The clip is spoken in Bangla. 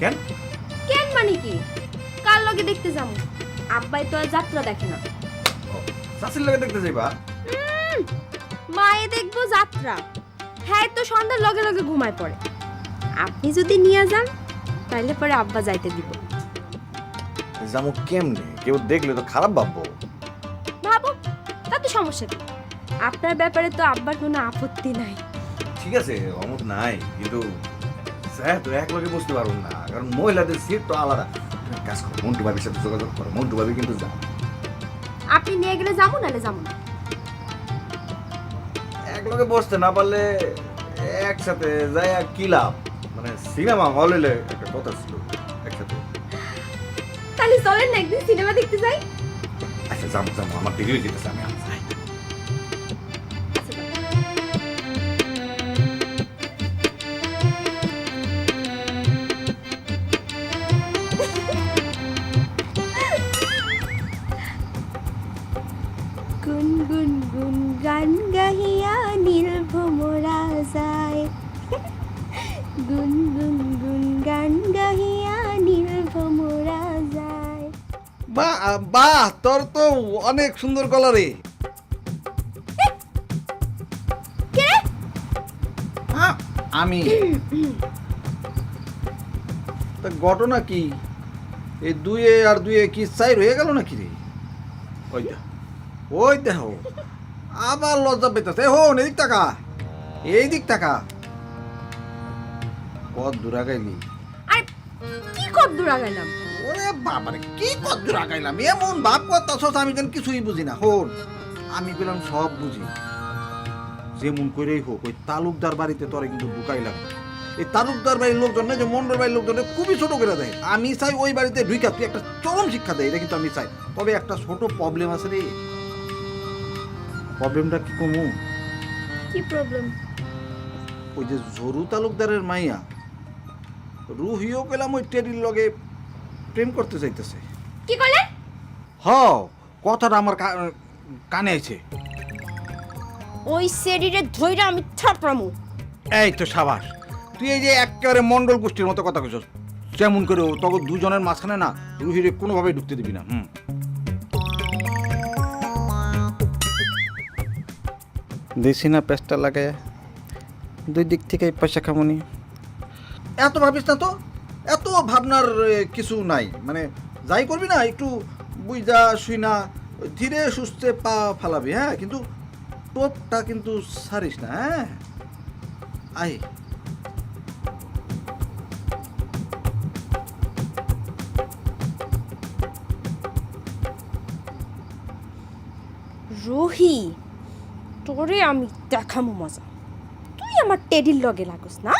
কেন? কেন মানে কি? কার লগে দেখতে যাব? আব্বাই তো আর যাত্রা দেখে না। চাষির লগে দেখতে যাইবা? মায়ে দেখব যাত্রা। হ্যাঁ তো সন্ধ্যার লগে লগে ঘুমায় পড়ে। আপনি যদি নিয়ে যান তাহলে পরে আব্বা যাইতে দিব। যাব কেমনে? কেউ দেখলে তো খারাপ ভাববো। ভাবো তাতে সমস্যা কি? আপনার ব্যাপারে তো আব্বার কোনো আপত্তি নাই। ঠিক আছে অমত নাই কিন্তু স্যার তো এক বসতে পারব না। কারণ মহিলাদের সিট তো আলাদা। কাজ করো মন্টু ভাবির সাথে যোগাযোগ করো মন্টু ভাবি কিন্তু আপনি নিয়ে গেলে যাব নাহলে যাব না? এক বসতে না পারলে একসাথে যাই আর কি লাভ? মানে সিনেমা হল হইলে একটা কথা ছিল একসাথে। তাহলে চলেন না একদিন সিনেমা দেখতে যাই। আচ্ছা যাব যাব আমার আমি আমি গুন গুন গুন গান গাহিয়া নীল ভোমরা যায় গুন গুন গুন গান গাহিয়া নীল ভোমরা যায় বাহ বাহ তোর তো অনেক সুন্দর গলা রে? হ্যাঁ, আমি। তা ঘটনা কি? এই দুয়ে আর দুয়ে কি চাই রয়ে গেল নাকি রে? ওই দা ওই দেহ আবার লজ্জা পেতেছে। হন এদিক টাকা এই দিক টাকা কত দূরা গাইলি আর কি কত দূর আগাইলাম? ওরে বাবারে কি কত দূর আগাইলাম? এমন ভাব করতেছস আমি যেন কিছুই বুঝি না। হন আমি পেলাম সব বুঝি। যেমন করেই হোক ওই তালুকদার বাড়িতে তোরে কিন্তু ঢুকাইলাম। এই তালুকদার বাড়ির লোকজন না যে মন্ডল বাড়ির লোকজন খুবই ছোট করে দেয়। আমি চাই ওই বাড়িতে ঢুকা তুই একটা চরম শিক্ষা দেয় এটা কিন্তু আমি চাই। তবে একটা ছোট প্রবলেম আছে রে। প্রবলেমটা কি কমু? কি প্রবলেম ওই যে জরু তালুকদারের মাইয়া রুহিও পেলাম ওই টেরির লগে প্রেম করতে চাইতেছে কি করলেন হ কথাটা আমার কা- কানে আছে ওই সেডিরে ধইরা আমি থাপড়ামু। এই তো সাবাস তুই এই যে একেবারে মন্ডল গোষ্ঠীর মতো কথা কইছস যেমন করে ও, তখন দুজনের মাঝখানে না রুহিরে কোনোভাবে ঢুকতে দিবি না হুম। দিছি না পেস্টটা লাগায় দুই দিক থেকে পয়সা খামনি। এত ভাবিস না তো? এত ভাবনার কিছু নাই। মানে যাই করবি না একটু বুঝা শুই না ধীরে সুস্থে পা ফালাবি হ্যাঁ? কিন্তু টোপটা কিন্তু সারিস না হ্যাঁ? আই রোহি তোরে আমি দেখামো মজা। তুই আমার টেডির লগে লাগোস না?